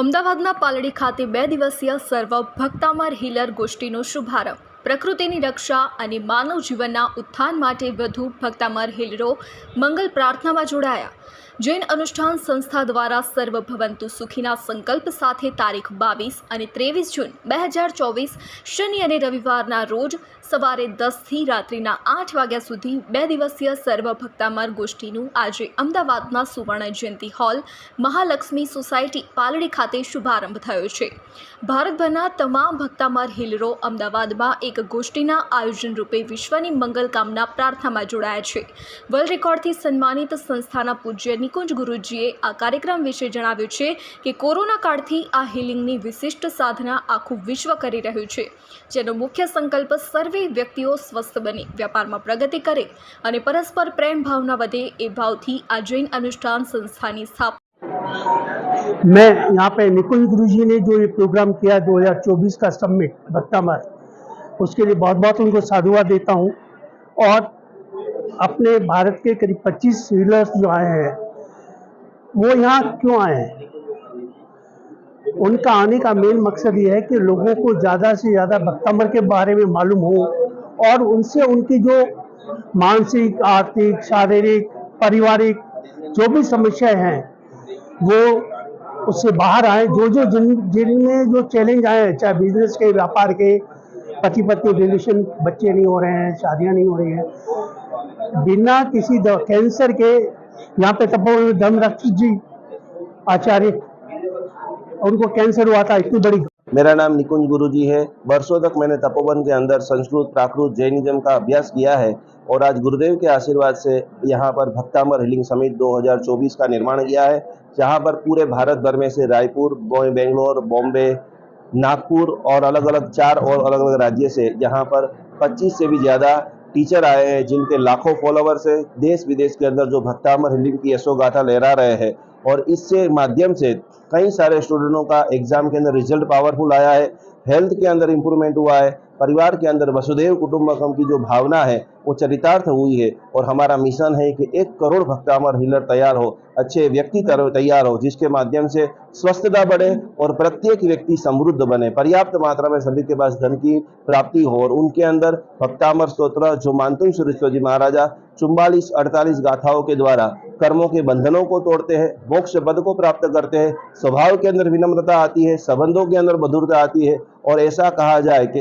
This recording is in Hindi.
અમદાવાદના પાલડી ખાતે બે દિવસીય સર્વ ભક્તામર હિલર ગોષ્ઠીનો શુભારંભ. પ્રકૃતિની રક્ષા અને માનવ જીવનના ઉત્થાન માટે વધુ ભક્તામર હિલરો મંગલ પ્રાર્થનામાં જોડાયા. જૈન અનુષ્ઠાન સંસ્થા દ્વારા સર્વ ભવંતુ સુખીના સંકલ્પ સાથે તારીખ બાવીસ અને ત્રેવીસ જૂન બે હજાર ચોવીસ, શનિ અને રવિવારના રોજ સવારે દસથી રાત્રિના આઠ વાગ્યા સુધી બે દિવસીય સર્વ ભક્તામર ગોષ્ઠીનું આજે અમદાવાદના સુવર્ણ જયંતિ હોલ, મહાલક્ષ્મી સોસાયટી પાલડી ખાતે શુભારંભ થયો છે. ભારતભરના તમામ ભક્તામર હિલરો અમદાવાદમાં એક ગોષ્ઠીના આયોજન રૂપે વિશ્વની મંગલ કામના પ્રાર્થનામાં જોડાયા છે. વર્લ્ડ રેકોર્ડથી સન્માનિત સંસ્થાના પૂજ્ય નિકુંજ ગુરુજીએ આ કાર્યક્રમ વિશે જણાવ્યું છે કે કોરોના કાળથી આ હિલિંગની વિશિષ્ટ સાધના આખું વિશ્વ કરી રહ્યું છે જેનો મુખ્ય સંકલ્પ સર્વે વ્યક્તિઓ સ્વસ્થ બની વ્યાપારમાં પ્રગતિ કરે અને પરસ્પર પ્રેમ ભાવના વધે એ ભાવથી આ જૈન અનુષ્ઠાન સંસ્થાની સ્થાપના मैं यहाँ पे निकुंज गुरु जी ने जो ये प्रोग्राम किया 2024 का सबमिट भक्तामर उसके लिए बहुत बहुत उनको साधुवाद देता हूँ और अपने भारत के करीब 25 व्हीलर्स जो आए हैं वो यहाँ क्यों आए हैं? उनका आने का मेन मकसद ये है कि लोगों को ज़्यादा से ज़्यादा भक्तामर के बारे में मालूम हो और उनसे उनकी जो मानसिक, आर्थिक, शारीरिक, पारिवारिक जो भी समस्याएँ हैं, वो उससे बाहर आए। जो जो जिन, जिनमें जो चैलेंज आए हैं, चाहे बिज़नेस के, व्यापार के पति पत्नी रिलेशन बच्चे नहीं हो रहे हैं, शादियाँ नहीं हो रही हैं, बिना किसी कैंसर के यहाँ पे तपोवन में धर्मरक्षित जी, आचार्य, उनको कैंसर हुआ था, इतनी बड़ी मेरा नाम निकुंज गुरु जी है। वर्षों तक मैंने तपोवन के अंदर संस्कृत, प्राकृत जैनिज्म का अभ्यास किया है और आज गुरुदेव के आशीर्वाद से यहाँ पर भक्तामर हीलिंग समिट 2024 का निर्माण किया है, जहाँ पर पूरे भारत भर में से रायपुर बेंगलोर, बॉम्बे, नागपुर और अलग अलग चार और अलग अलग राज्य से यहाँ पर 25 से भी ज़्यादा टीचर आए हैं, जिनके लाखों फॉलोवर्स हैं देश विदेश के अंदर जो भक्तामर हिलिम की यशोगाथा लहरा रहे हैं, और इससे माध्यम से कई सारे स्टूडेंटों का एग्ज़ाम के अंदर रिज़ल्ट पावरफुल आया है हेल्थ के अंदर इम्प्रूवमेंट हुआ है, परिवार के अंदर वसुदेव कुटुंबकम की जो भावना है, वो चरितार्थ हुई है और हमारा मिशन है कि एक करोड़ भक्तामर हीलर तैयार हो, अच्छे व्यक्ति तैयार हो, जिसके माध्यम से स्वस्थता बढ़े और प्रत्येक व्यक्ति समृद्ध बने, पर्याप्त मात्रा में सभी के पास धन की प्राप्ति हो और उनके अंदर भक्तामर स्त्रोत्र जो मानतुम सुरेश्वर जी महाराजा चुम्बालीस अड़तालीस गाथाओं के द्वारा कर्मों के बंधनों को तोड़ते हैं, मोक्ष पद को प्राप्त करते हैं स्वभाव के अंदर विनम्रता आती है, संबंधों के अंदर मधुरता आती है और ऐसा कहा जाए कि